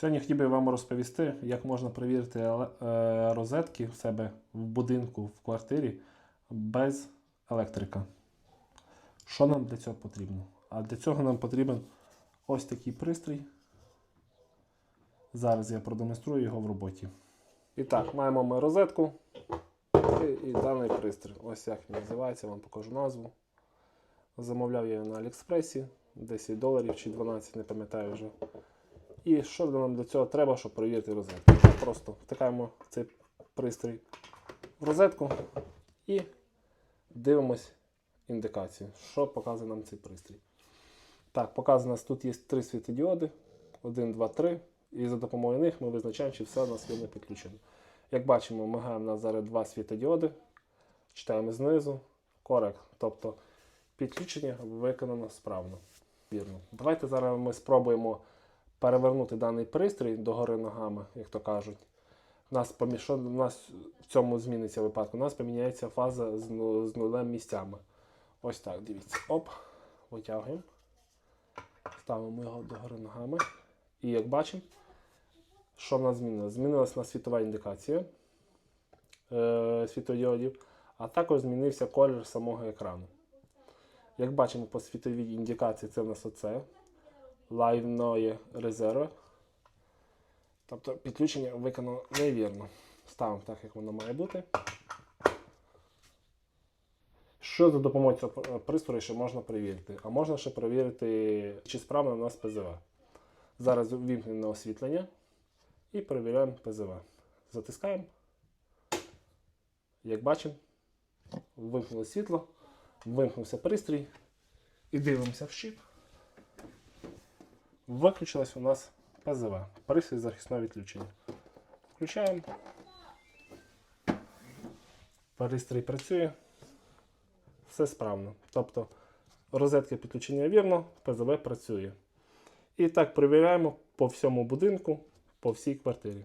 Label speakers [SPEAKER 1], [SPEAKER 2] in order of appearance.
[SPEAKER 1] Сьогодні хотів би вам розповісти, як можна перевірити е, розетки в себе в будинку, в квартирі без електрика. Що нам для цього потрібно? А для цього нам потрібен ось такий пристрій. Зараз я продемонструю його в роботі. І так, маємо ми розетку і, і даний пристрій. Ось як він називається, вам покажу назву. Замовляв я його на Аліекспресі 10 доларів чи 12, не пам'ятаю вже. І що нам для цього треба, щоб перевірити розетку? Просто втикаємо цей пристрій в розетку і дивимось індикацію, що показує нам цей пристрій. Так, показано, у тут є три світодіоди. 1, 2, 3. І за допомогою них ми визначаємо, чи все у нас вірно підключено. Як бачимо, мигаємо нас зараз два світодіоди. Читаємо знизу. Корект. Тобто підключення виконано справно. Вірно. Давайте зараз ми спробуємо перевернути даний пристрій догори ногами, як то кажуть. У нас, помі- що у нас в цьому зміниться випадку? У нас поміняється фаза з, ну- з нулем місцями. Ось так, дивіться. Оп, витягуємо. Ставимо його догори ногами. І як бачимо, що в нас змінилося? Змінилася нас світова індикація е, світодіодів, а також змінився колір самого екрану. Як бачимо по світовій індикації, це в нас оце лайвної резерви. Тобто підключення виконано невірно. Ставимо так, як воно має бути. Що за допомогою цього пристрою ще можна перевірити? А можна ще перевірити, чи справно у нас ПЗВ. Зараз вімкнемо освітлення і перевіряємо ПЗВ. Затискаємо. Як бачимо, вимкнуло світло, вимкнувся пристрій і дивимося в щіп. Виключилось у нас ПЗВ, пристрій захисного відключення. Включаємо. Пристрій працює. Все справно. Тобто розетка підключення вірно, ПЗВ працює. І так перевіряємо по всьому будинку, по всій квартирі.